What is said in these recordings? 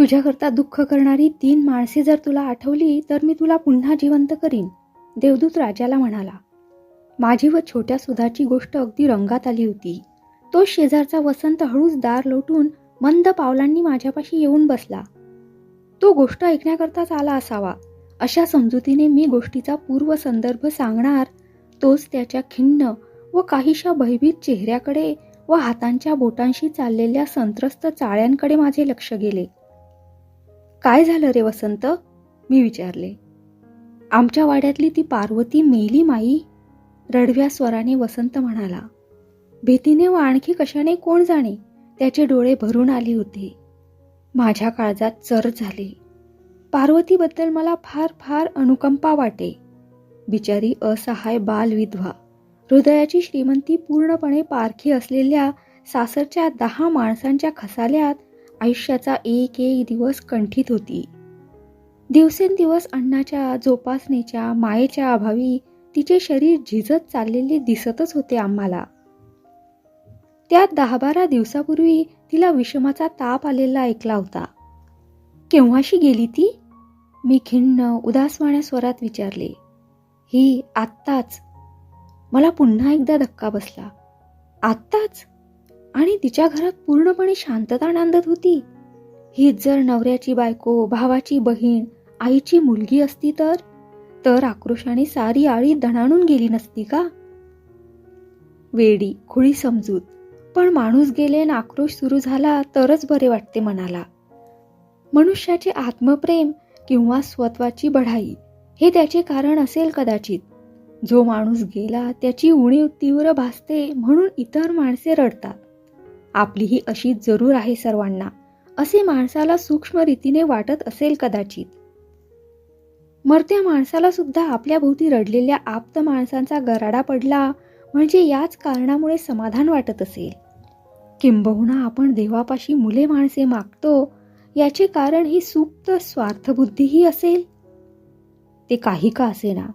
तुझ्याकरता दुःख करणारी तीन माणसे जर तुला आठवली तर मी तुला पुन्हा जिवंत करीन देवदूत राजाला म्हणाला. माझी व छोट्या सुधाची गोष्ट अगदी रंगात आली होती. तो शेजारचा वसंत हळूच दार लोटून मंद पावलांनी माझ्यापाशी येऊन बसला. तो गोष्ट ऐकण्याकरताच आला असावा. अशा समजुतीने मी गोष्टीचा पूर्व संदर्भ सांगणार तोच त्याच्या खिन्न व काहीशा भयभीत चेहऱ्याकडे व हातांच्या बोटांशी चाललेल्या संत्रस्त चाळ्यांकडे माझे लक्ष गेले. काय झालं रे वसंत? मी विचारले. आमच्या वाड्यातली ती पार्वती मेली माई? रडव्या स्वराने वसंत म्हणाला. भीतीने व आणखी कशाने कोण जाणे? त्याचे डोळे भरून आले होते. माझ्या काळजात चर झाले. पार्वतीबद्दल मला फार फार अनुकंपा वाटे. बिचारी असहाय बालविधवा. हृदयाची श्रीमंती पूर्णपणे पारखी असलेल्या सासरच्या दहा माणसांच्या खसाल्यात आयुष्याचा एक एक दिवस कंठीत होती. दिवसेंदिवस अन्नाच्या जोपासनेच्या मायेच्या अभावी तिचे शरीर झिजत चाललेले दिसतच होते आम्हाला. त्यात दहा बारा दिवसापूर्वी तिला विषमाचा ताप आलेला ऐकला होता. केव्हाशी गेली ती? मी खिन्न उदासवाण्या स्वरात विचारले. ही आत्ताच. मला पुन्हा एकदा धक्का बसला. आत्ताच? आणि तिच्या घरात पूर्णपणे शांतता नांदत होती. हीच जर नवऱ्याची बायको भावाची बहीण आईची मुलगी असती तर? तर आक्रोशाने सारी आळी दणाणून गेली नसती का? वेडी खुळी समजूत. पण माणूस गेले आणि आक्रोश सुरू झाला तरच बरे वाटते मनाला. मनुष्याचे आत्मप्रेम किंवा स्वत्वाची बढाई हे त्याचे कारण असेल कदाचित. जो माणूस गेला त्याची उणीव तीव्र भासते म्हणून इतर माणसे रडतात. आपली ही अशी जरूर आहे सर्वांना असे माणसाला सूक्ष्म रीतीने वाटत असेल कदाचित. मरत्या माणसाला सुद्धा आपल्या भोवती रडलेल्या आप्त माणसांचा गराडा पडला म्हणजे याच कारणामुळे समाधान वाटत असेल. किंबहुना आपण देवापाशी मुले माणसे मागतो याचे कारण ही सुप्त स्वार्थबुद्धीही असेल? ते काही का असेना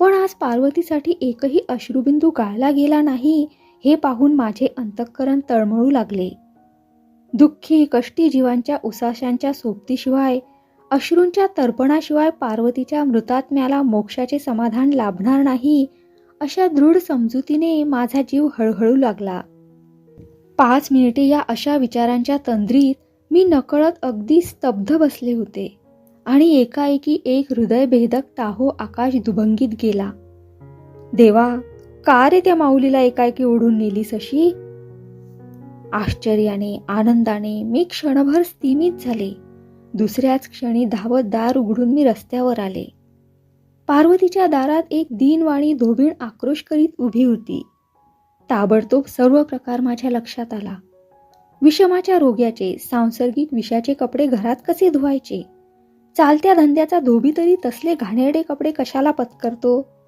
पण आज पार्वतीसाठी एकही अश्रुबिंदू गाळला गेला नाही हे पाहून माझे अंतःकरण तळमळू लागले. दुःखी कष्टी जीवांच्या उसाशांच्या सोबतीशिवाय अश्रूंच्या तर्पणाशिवाय पार्वतीच्या मृतात्म्याला मोक्षाचे समाधान लाभणार नाही अशा दृढ समजुतीने माझा जीव हळहळू लागला. पाच मिनिटे या अशा विचारांच्या तंद्रीत मी नकळत अगदी स्तब्ध बसले होते आणि एकाएकी एक हृदयभेदक टाहो आकाश दुभंगीत गेला. देवा का रे त्या माऊलीला एकाएकी ओढून नेलीस अशी आश्चर्याने आनंदाने मी क्षणभर स्थिमित झाले. दुसऱ्याच क्षणी धावत दार उघडून मी रस्त्यावर आले. पार्वतीच्या दारात एक दीनवाणी धोबीण आक्रोश करीत उभी होती. ताबडतोब सर्व प्रकार माझ्या लक्षात आला. विषमाच्या रोग्याचे सांसर्गिक विषाचे कपडे घरात कसे धुवायचे? चालत्या धंद्याचा धोबी तरी तसले घाणेरडे कपडे कशाला पत्करतो?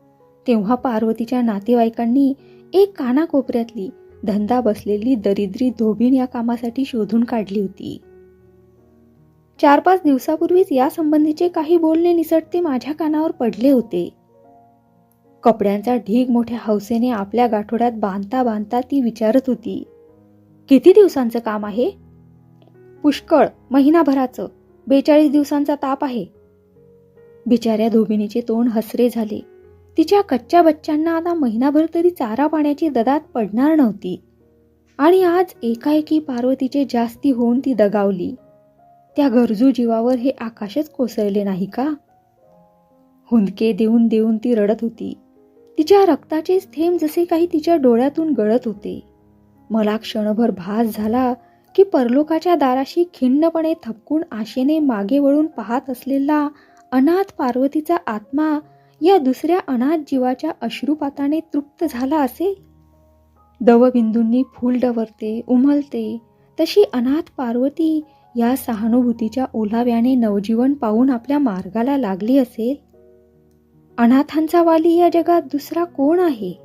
तेव्हा पार्वतीच्या नातेवाईकांनी एक कानाकोपऱ्यातली धंदा बसलेली दरिद्री धोबीण या कामासाठी शोधून काढली होती. चार पाच दिवसापूर्वीच या संबंधीचे काही बोलणे निसटते माझ्या कानावर पडले होते. कपड्यांचा ढीग मोठ्या हौसेने आपल्या गाठोड्यात बांधता बांधता ती विचारत होती किती दिवसांचं काम आहे? पुष्कळ महिनाभराचं. बेचाळीस दिवसांचा ताप आहे. बिचाऱ्या धोबिनीचे तोंड हसरे झाले. तिच्या कच्च्या बच्चांना आता महिनाभर तरी चारा पाण्याची ददात पडणार नव्हती. आणि आज एकाएकी पार्वतीचे जास्ती होऊन ती दगावली. त्या गरजू जीवावर हे आकाशच कोसळले नाही का? हुंदके देऊन देऊन ती रडत होती. तिच्या रक्ताचेच थेंब जसे काही तिच्या डोळ्यातून गळत होते. मला क्षणभर भास झाला की परलोकाच्या दाराशी खिन्नपणे थपकून आशेने मागे वळून पाहत असलेला अनाथ पार्वतीचा आत्मा या दुसऱ्या अनाथ जीवाच्या अश्रुपाताने तृप्त झाला असेल? दवबिंदूंनी फूल डवरते उमलते तशी अनाथ पार्वती या सहानुभूतीच्या ओलाव्याने नवजीवन पाहून आपल्या मार्गाला लागली असेल? अनाथांचा वाली या जगात दुसरा कोण आहे?